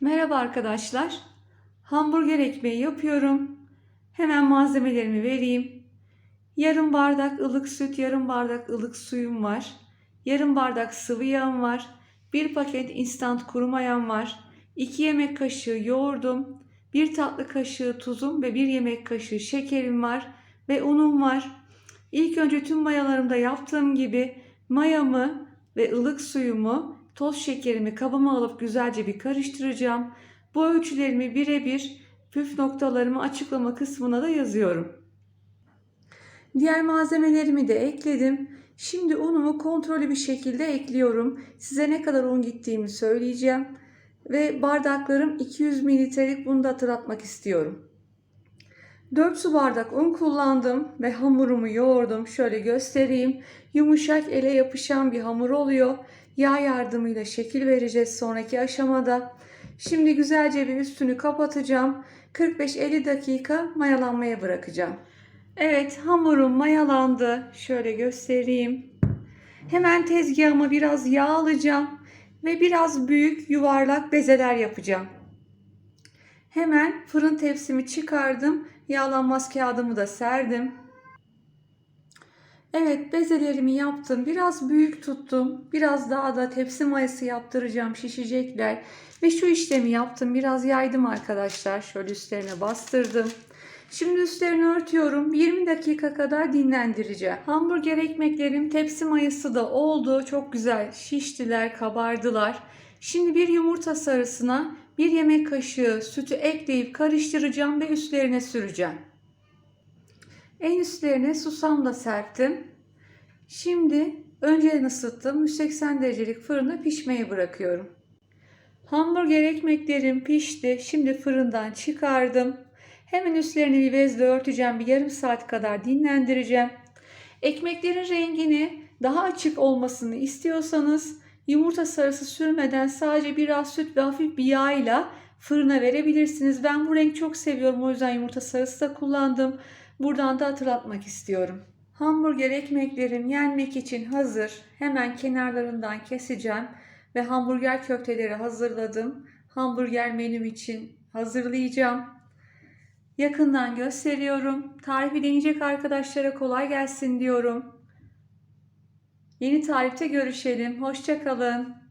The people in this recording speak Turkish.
Merhaba arkadaşlar. Hamburger ekmeği yapıyorum. Hemen malzemelerimi vereyim. Yarım bardak ılık süt, yarım bardak ılık suyum var. Yarım bardak sıvı yağım var. Bir paket instant kuru mayam var. 2 yemek kaşığı yoğurdum. 1 tatlı kaşığı tuzum ve 1 yemek kaşığı şekerim var ve unum var. İlk önce tüm mayalarımda yaptığım gibi mayamı ve ılık suyumu, toz şekerimi kabıma alıp güzelce bir karıştıracağım. Bu ölçülerimi birebir püf noktalarımı açıklama kısmına da yazıyorum. Diğer malzemelerimi de ekledim. Şimdi unumu kontrollü bir şekilde ekliyorum. Size ne kadar un gittiğimi söyleyeceğim. Ve bardaklarım 200 mililitrelik bunu da hatırlatmak istiyorum. 4 su bardak un kullandım ve hamurumu yoğurdum. Şöyle göstereyim. Yumuşak ele yapışan bir hamur oluyor. Yağ yardımıyla şekil vereceğiz sonraki aşamada. Şimdi güzelce bir üstünü kapatacağım. 45-50 dakika mayalanmaya bırakacağım. Evet hamurum mayalandı. Şöyle göstereyim. Hemen tezgahıma biraz yağ alacağım ve biraz büyük yuvarlak bezeler yapacağım. Hemen fırın tepsimi çıkardım. Yağlanmaz kağıdımı da serdim. Evet bezelerimi yaptım. Biraz büyük tuttum. Biraz daha da tepsi mayası yaptıracağım. Şişecekler. Ve şu işlemi yaptım. Biraz yaydım arkadaşlar. Şöyle üstlerine bastırdım. Şimdi üstlerini örtüyorum. 20 dakika kadar dinlendireceğim. Hamburger ekmeklerim tepsi mayası da oldu. Çok güzel şiştiler, kabardılar. Şimdi bir yumurta sarısına bir yemek kaşığı sütü ekleyip karıştıracağım ve üstlerine süreceğim. En üstlerine susam da serptim. Şimdi önceden ısıttım. 180 derecelik fırında pişmeye bırakıyorum. Hamburger ekmeklerim pişti. Şimdi fırından çıkardım. Hemen üstlerini bir bezle örteceğim. Bir yarım saat kadar dinlendireceğim. Ekmeklerin rengini daha açık olmasını istiyorsanız yumurta sarısı sürmeden sadece biraz süt ve hafif bir yağ ile fırına verebilirsiniz. Ben bu renk çok seviyorum. O yüzden yumurta sarısı da kullandım. Buradan da hatırlatmak istiyorum. Hamburger ekmeklerim yenmek için hazır. Hemen kenarlarından keseceğim ve hamburger köfteleri hazırladım. Hamburger menüm için hazırlayacağım. Yakından gösteriyorum. Tarifi deneyecek arkadaşlara kolay gelsin diyorum. Yeni tarifte görüşelim. Hoşçakalın.